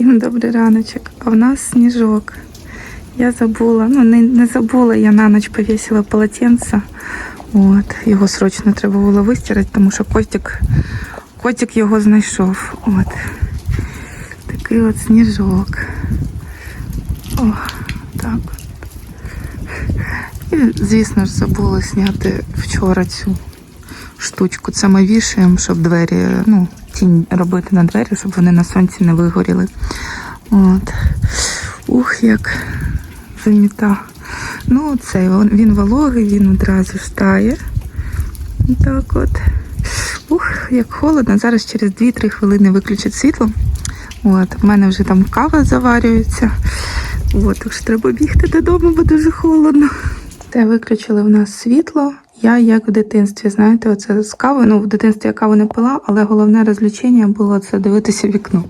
Всім добрий раночок. А в нас сніжок. Я забула, ну не, не забула, я на ніч повісила полотенце. От, його срочно треба було вистирати, тому що котик, котик його знайшов. От. Такий от сніжок. О, так. І, звісно ж, забула зняти вчора цю штучку. Це ми вішаємо, щоб двері, ну, тінь робити на двері, щоб вони на сонці не вигоріли. От. Ух, як заміта. Ну, цей він, вологий, він одразу ж тає. Так от. Ух, як холодно. Зараз через 2-3 хвилини виключать світло. От, в мене вже там кава заварюється. От, так треба бігти додому, бо дуже холодно. Те виключили в нас світло. Я як в дитинстві, знаєте, оце з кави. Ну, в дитинстві я каву не пила, але головне розвлечення було це дивитися вікно.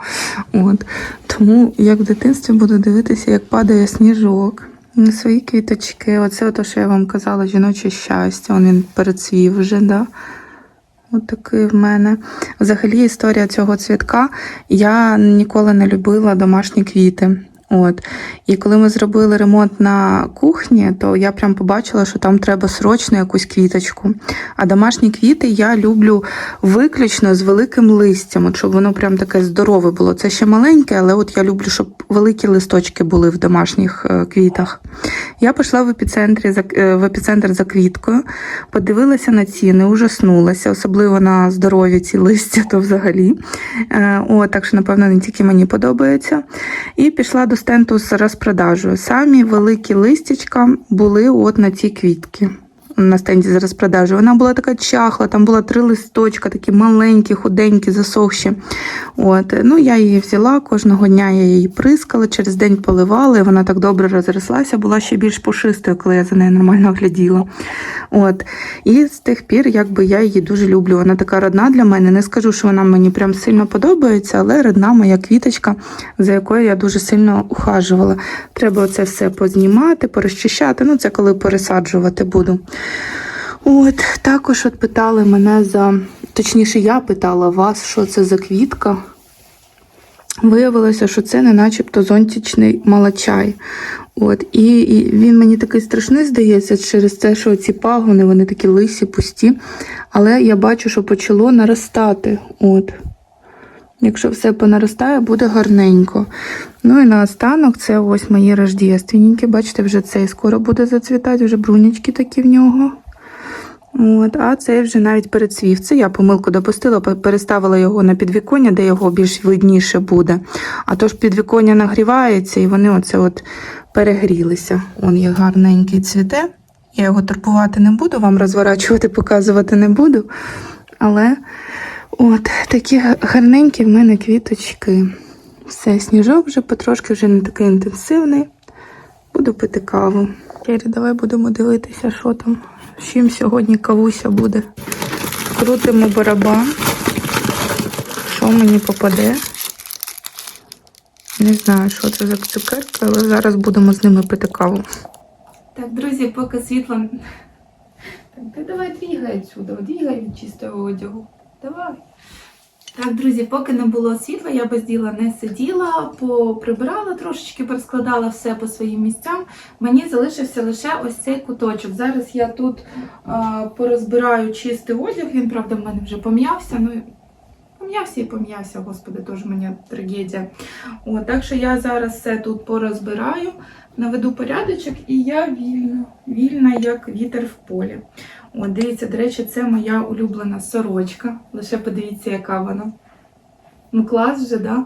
От. Тому як в дитинстві буду дивитися, як падає сніжок. На свої квіточки. Оце те, що я вам казала, жіноче щастя. Він перецвів вже, да. От такий в мене. Взагалі, історія цього цвітка. Я ніколи не любила домашні квіти. От. І коли ми зробили ремонт на кухні, то я прям побачила, що там треба срочно якусь квіточку. А домашні квіти я люблю виключно з великим листям, от щоб воно прям таке здорове було. Це ще маленьке, але от я люблю, щоб великі листочки були в домашніх е, квітах. Я пішла в епіцентрі е, в епіцентр за квіткою, подивилася на ціни, ужаснулася, особливо на здорові ці листя, то взагалі. Е, О, так що, напевно, не тільки мені подобається. І пішла до стенду з розпродажею. Самі великі листячка були от на ці квітки. На стенді з розпродажею. Вона була така чахла, там було три листочка, такі маленькі, худенькі, засохші. От. Ну, я її взяла, кожного дня я її прискала, через день поливала, і вона так добре розрослася, була ще більш пушистою, коли я за нею нормально гляділа. От. І з тих пір, якби я її дуже люблю. Вона така родна для мене. Не скажу, що вона мені прям сильно подобається, але родна моя квіточка, за якою я дуже сильно ухажувала. Треба це все познімати, порозчищати. Ну, це коли пересаджувати буду. От, також от питали мене за, точніше, я питала вас, що це за квітка. Виявилося, що це не начебто зонтичний малачай. От, і, і він мені такий страшний здається через те, що ці пагони, вони такі лисі, пусті. Але я бачу, що почало наростати. От. Якщо все понаростає, буде гарненько. Ну і наостанок це ось мої рождественники. Бачите, вже цей скоро буде зацвітати, вже брунячки такі в нього. От, а цей вже навіть перецвів. Це я помилку допустила, переставила його на підвіконня, де його більш видніше буде. А то ж підвіконня нагрівається і вони оце от перегрілися. Он як гарненький цвіте. Я його турбувати не буду, вам розворачувати, показувати не буду. Але от такі гарненькі в мене квіточки. Все, сніжок вже потрошки вже не такий інтенсивний. Буду пити каву. Кері, давай будемо дивитися, що там. З чим сьогодні кавуся буде. Крутимо барабан. Що мені попаде? Не знаю, що це за цукерка, але зараз будемо з ними пити каву. Так, друзі, поки світло. Так, ти давай двігай відсюди, двігай від чистого одягу. Давай. Так, друзі, поки не було світла, я без діла не сиділа, поприбирала трошечки, перескладала все по своїм місцям. Мені залишився лише ось цей куточок. Зараз я тут а, порозбираю чистий одяг. Він, правда, в мене вже пом'явся. Ну, пом'явся і пом'явся, господи, теж мені трагедія. От, так що я зараз все тут порозбираю, наведу порядочок, і я вільна, вільна, як вітер в полі. От, дивіться, до речі, це моя улюблена сорочка. Лише подивіться, яка вона. Ну, клас вже, да?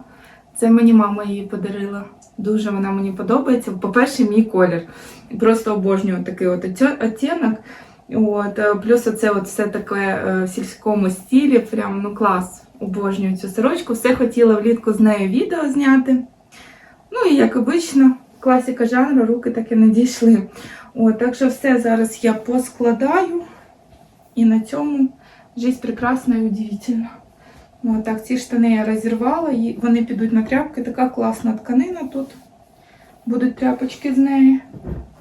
Це мені мама її подарила. Дуже вона мені подобається. По-перше, мій колір. Просто обожнюю такий от оттінок. От, е, плюс оце от все таке е, в сільському стілі. Прям ну клас. Обожнюю цю сорочку. Все хотіла влітку з нею відео зняти. Ну і як обично, класика жанру, руки так і не дійшли. От, так що все зараз я поскладаю. І на цьому життя прекрасна і удивительна. Ну, так, ці штани я розірвала, і вони підуть на тряпки. Така класна тканина тут. Будуть тряпочки з неї.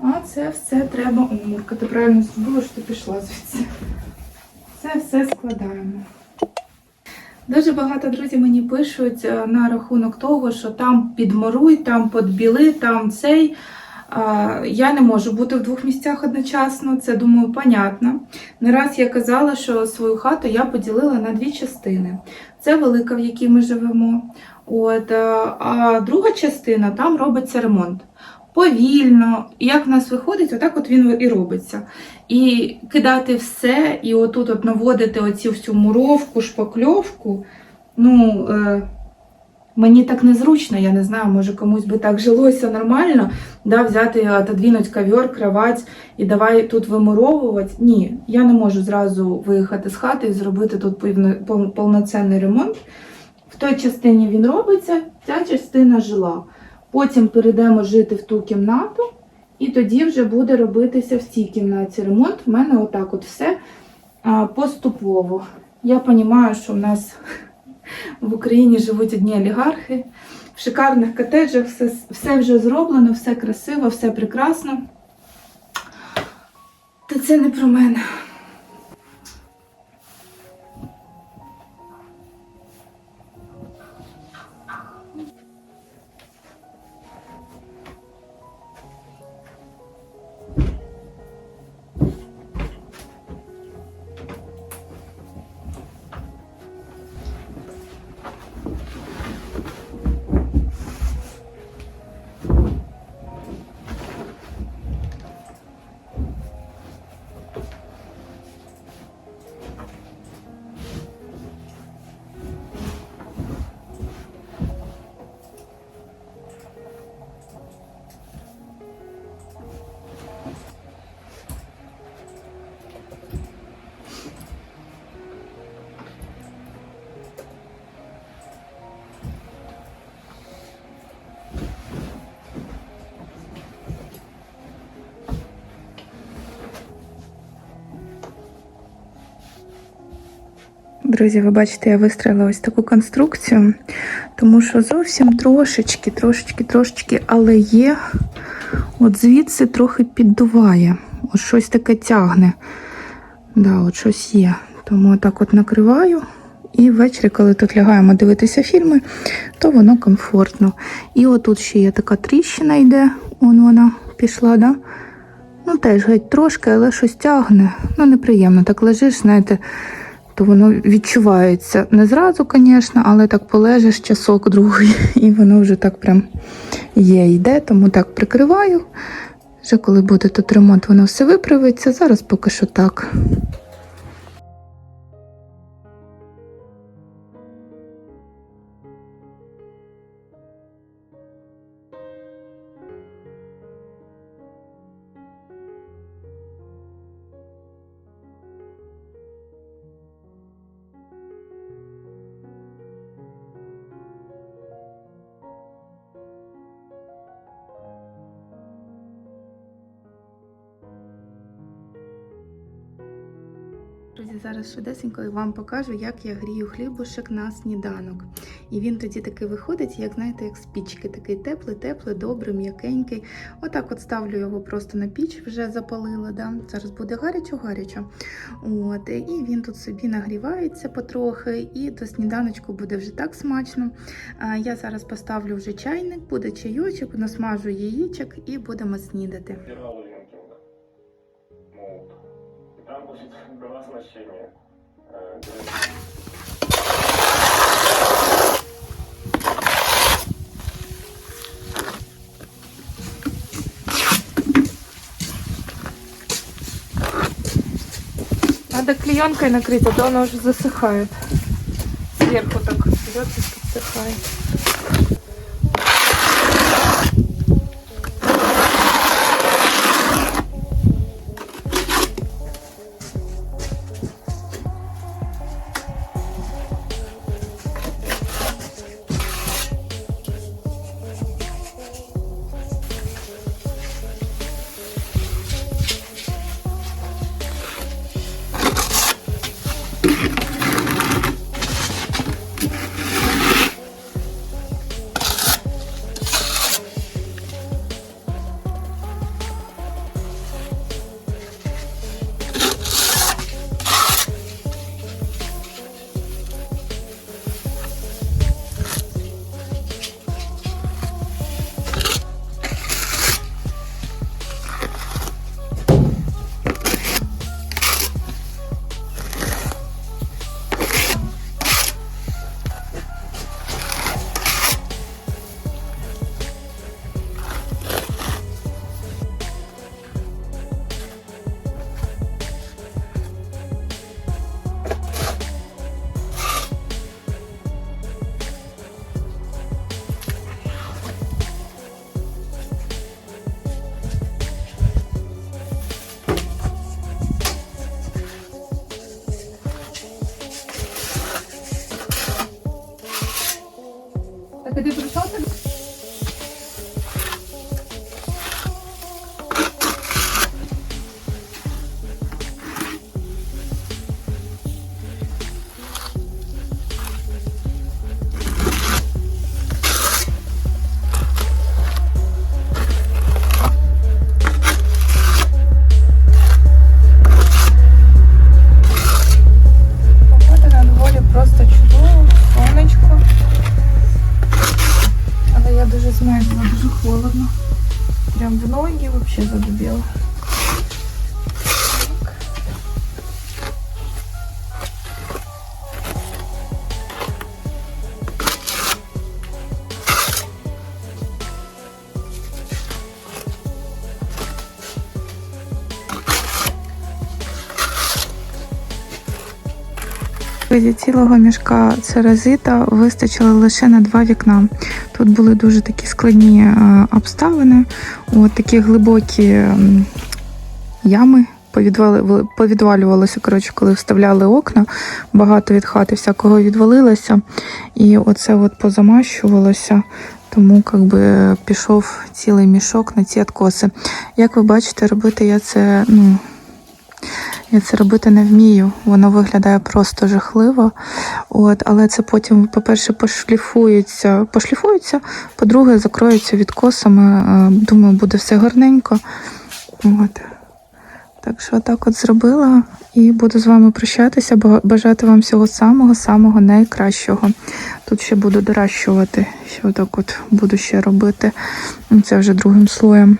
А це все треба О, Мурка, ти правильно зробила, що ти пішла звідси. Це все складаємо. Дуже багато друзів мені пишуть е, на рахунок того, що там підморуй, там подбіли, там цей. Я не можу бути в двох місцях одночасно, це думаю, понятно. Не раз я казала, що свою хату я поділила на дві частини. Це велика, в якій ми живемо. От, е, а друга частина там робиться ремонт. Повільно, як в нас виходить, отак от він і робиться. І кидати все, і отут от наводити оцю всю муровку, шпакльовку. Ну, е, мені так незручно, я не знаю, може комусь би так жилося нормально, да, взяти, отодвинуть ковер, кровать і давай тут вимуровувати. Ні, я не можу зразу виїхати з хати і зробити тут повно- повноцінний ремонт. В той частині він робиться, ця частина жила. Потім перейдемо жити в ту кімнату, і тоді вже буде робитися в цій кімнаті ремонт. У мене отак от все поступово. Я розумію, що в нас в Україні живуть одні олігархи. В шикарних котеджах все, все вже зроблено, все красиво, все прекрасно. Та це не про мене. Друзі, ви бачите, я вистроїла ось таку конструкцію, тому що зовсім трошечки, трошечки, трошечки, але є, от звідси трохи піддуває. От щось таке тягне. Да, от щось є. Тому так от накриваю. І ввечері, коли тут лягаємо дивитися фільми, то воно комфортно. І отут ще є така тріщина йде, он вона пішла, да? Ну, теж геть трошки, але щось тягне. Ну, неприємно. Так лежиш, знаєте, то воно відчувається. Не зразу, звісно, але так полежиш часок другий, і воно вже так прям є, йде, тому так прикриваю. Вже коли буде тут ремонт, воно все виправиться. Зараз поки що так. Друзі, зараз швидесенько вам покажу, як я грію хлібушек на сніданок. І він тоді такий виходить, як знаєте, як з пічки, такий теплий, теплий, добрий, м'якенький. Отак от ставлю його просто на піч, вже запалила. Да? Зараз буде гарячо-гарячо. І він тут собі нагрівається потрохи, і до сніданочку буде вже так смачно. Я зараз поставлю вже чайник, буде чайочок, насмажу яєчок і будемо снідати. Будет было оснащение. Э, Надо клеенкой накрыть, а то она уже засыхает. Сверху так берет и подсыхает. Ноги взагалі Від цілого мішка церазита вистачило лише на два вікна. Тут були дуже такі складні е, обставини, от такі глибокі ями. Повідвалювалося, коротше, коли вставляли окна, багато від хати всякого відвалилося. І оце от позамащувалося, тому якби пішов цілий мішок на ці откоси. Як ви бачите, робити я це, ну, я це робити не вмію. Воно виглядає просто жахливо. От, але це потім, по-перше, пошліфується, пошліфується, по-друге, закроється відкосами. Е, Думаю, буде все гарненько. От. Так що так от зробила і буду з вами прощатися, бажати вам всього самого-самого найкращого. Тут ще буду доращувати, ще отак от буду ще робити. Це вже другим слоєм.